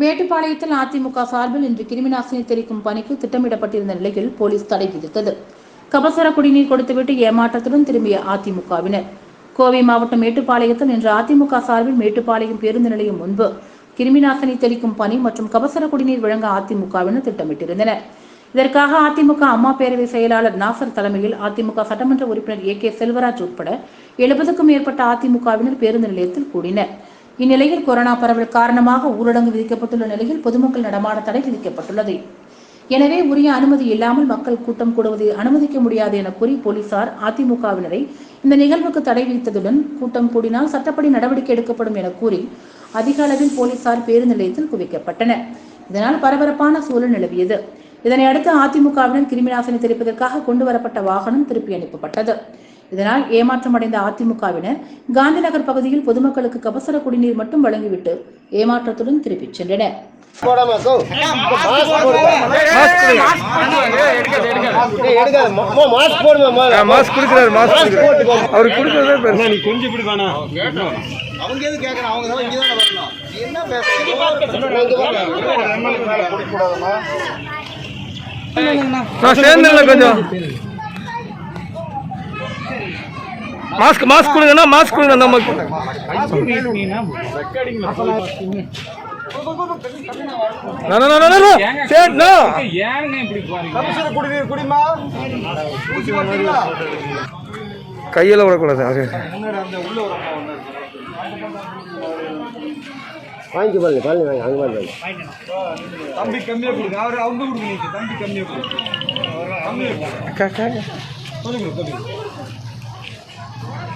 மேட்டுப்பாளையத்தில் அதிமுக சார்பில் இன்று கிருமிநாசினி தெளிக்கும் பணிக்கு திட்டமிடப்பட்டிருந்த நிலையில் போலீஸ் தடை விதித்தது. கபசர குடிநீர் கொடுத்துவிட்டு ஏமாற்றத்துடன் திரும்பிய அதிமுகவினர். கோவை மாவட்டம் மேட்டுப்பாளையத்தில் இன்று அதிமுக சார்பில் மேட்டுப்பாளையம் பேருந்து நிலையம் முன்பு கிருமிநாசினி தெளிக்கும் பணி மற்றும் கபசர குடிநீர் வழங்க அதிமுகவினர் திட்டமிட்டிருந்தனர். இதற்காக அதிமுக அம்மா பேரவை செயலாளர் நாசர் தலைமையில் அதிமுக சட்டமன்ற உறுப்பினர் ஏ கே செல்வராஜ் உட்பட எழுபதுக்கும் மேற்பட்ட அதிமுகவினர் பேருந்து நிலையத்தில் கூடினர். இந்நிலையில் கொரோனா பரவல் காரணமாக ஊரடங்கு விதிக்கப்பட்டுள்ள நிலையில் பொதுமக்கள் நடமாட தடை விதிக்கப்பட்டுள்ளது. எனவே உரிய அனுமதி இல்லாமல் மக்கள் கூட்டம் கூடுவதை அனுமதிக்க முடியாது என கூறி போலீசார் அதிமுகவினரை இந்த நிகழ்வுக்கு தடை விதித்ததுடன் கூட்டம் கூடினால் சட்டப்படி நடவடிக்கை எடுக்கப்படும் என கூறி அதிக அளவில் போலீசார் பேருந்து நிலையத்தில் குவிக்கப்பட்டனர். இதனால் பரபரப்பான சூழல் நிலவியது. இதனை அடுத்து அதிமுகவினர் கிருமிநாசினி தெளிப்பதற்காக கொண்டு வரப்பட்ட வாகனம் திருப்பி அனுப்பப்பட்டது. இதனால் ஏமாற்றமடைந்த அதிமுகவினர் காந்திநகர் பகுதியில் பொதுமக்களுக்கு கபசர குடிநீர் மட்டும் வழங்கிவிட்டு ஏமாற்றத்துடன் திரும்பிச் சென்றனர். அவங்க எது கேட்கணும் அவங்க தான் இங்கே தானே வரணும் என்ன பேசுறீங்க கொஞ்சம். மாஸ்க் மாஸ்க் கொடுங்கண்ணா மாஸ்க் கொடுங்க போட்டீங்களா கையில விடக்கூடாது அது. வாங்கிக்க பாருங்க பாருங்க வாங்க அங்க பாருங்க. தம்பி கம்மியா கொடுங்க அவர் அவங்க கொடுங்க தம்பி கம்மியா கொடுங்க கம்மியா கொடுங்க அக்கா, அக்கா. சொல்லுங்க சொல்லுங்க.